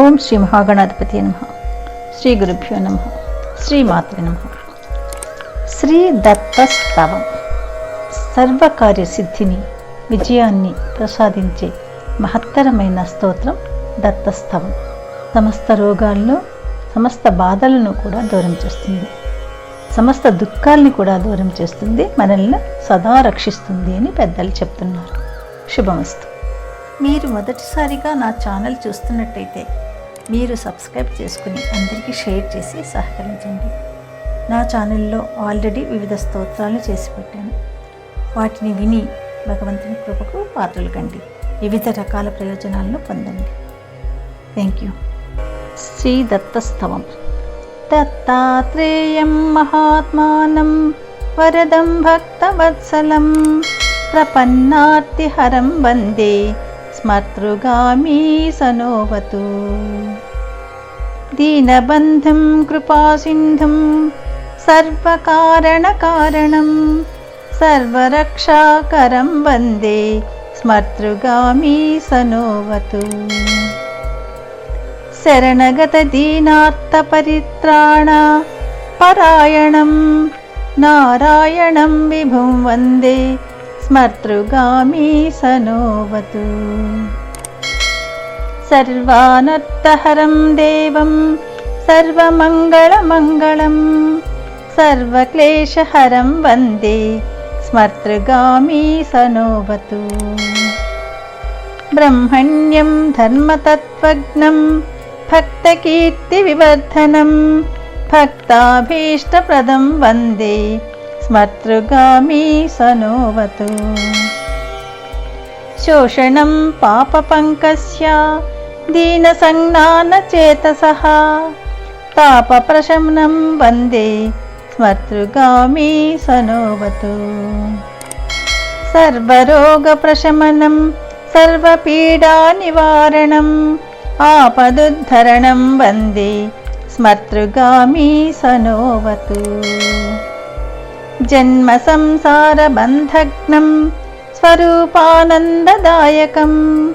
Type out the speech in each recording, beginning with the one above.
ఓం శ్రీ మహాగణాధిపతి నమ. శ్రీ గురుభ్యో నమ. శ్రీమాతృ నమ. శ్రీ దత్తస్తవం సర్వకార్య సిద్ధిని విజయాన్ని ప్రసాదించే మహత్తరమైన స్తోత్రం దత్తస్తవం సమస్త రోగాల్లో సమస్త బాధలను కూడా దూరం చేస్తుంది. సమస్త దుఃఖాల్ని కూడా దూరం చేస్తుంది మనల్ని సదా రక్షిస్తుంది అని పెద్దలు చెప్తున్నారు. శుభమస్తు. మీరు మొదటిసారిగా నా ఛానల్ చూస్తున్నట్టయితే మీరు సబ్స్క్రైబ్ చేసుకుని అందరికీ షేర్ చేసి సహకరించండి. నా ఛానల్లో ఆల్రెడీ వివిధ స్తోత్రాలు చేసి పెట్టాను. వాటిని విని భగవంతుని కృపకు పాత్రలు కండి. వివిధ రకాల ప్రయోజనాలను పొందండి. థ్యాంక్ యూ శ్రీ దత్తస్తవం దత్తాత్రేయం మహాత్మానం వరదం భక్తవత్సలం. ప్రపన్నార్తిహరం వందే. स्मर्तृगामी सनोवतु। दीनबन्धं कृपासिन्धुं सर्वकारणकारणं सर्वरक्षाकरं वन्दे स्मर्तृगामी सनोवतु। शरणगतदीनार्तपरित्राणा परायणं नारायणं विभुं वन्दे स्मर्तृगामी स सनोवतु सर्वानर्थहरं देवं सर्वमङ्गलमङ्गलं सर्वक्लेशहरं वन्दे स्मर्तृगामी ब्रह्मण्यं धर्मतत्त्वज्ञं भक्तकीर्तिविवर्धनं भक्ताभीष्टप्रदं वन्दे స్మర్తృగామీ సనోవతు. శోషణం పాపపంకస్య దీనసంజ్ఞానచేతసः తాపప్రశమనం వందే స్మర్తృగామీ సనోవతు. సర్వరోగప్రశమనం సర్వపీడానివారణం ఆపదుద్ధరణం వందే స్మర్తృగామీ సనోవతు. జన్మ సంసారబంధగ్నం స్వరూపానందదాయకం.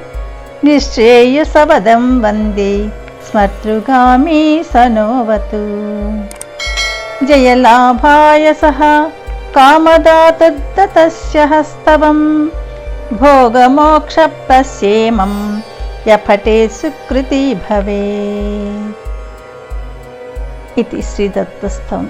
నిశ్చేయసవదం వందే స్మర్తృగామీ సనోవతు. జయలాభాయ సహ కామదాతస్తస్య హస్తవం. భోగమోక్షప్రస్యేమం యఫటే సుకృతి భవే. ఇది శ్రీదత్తస్థం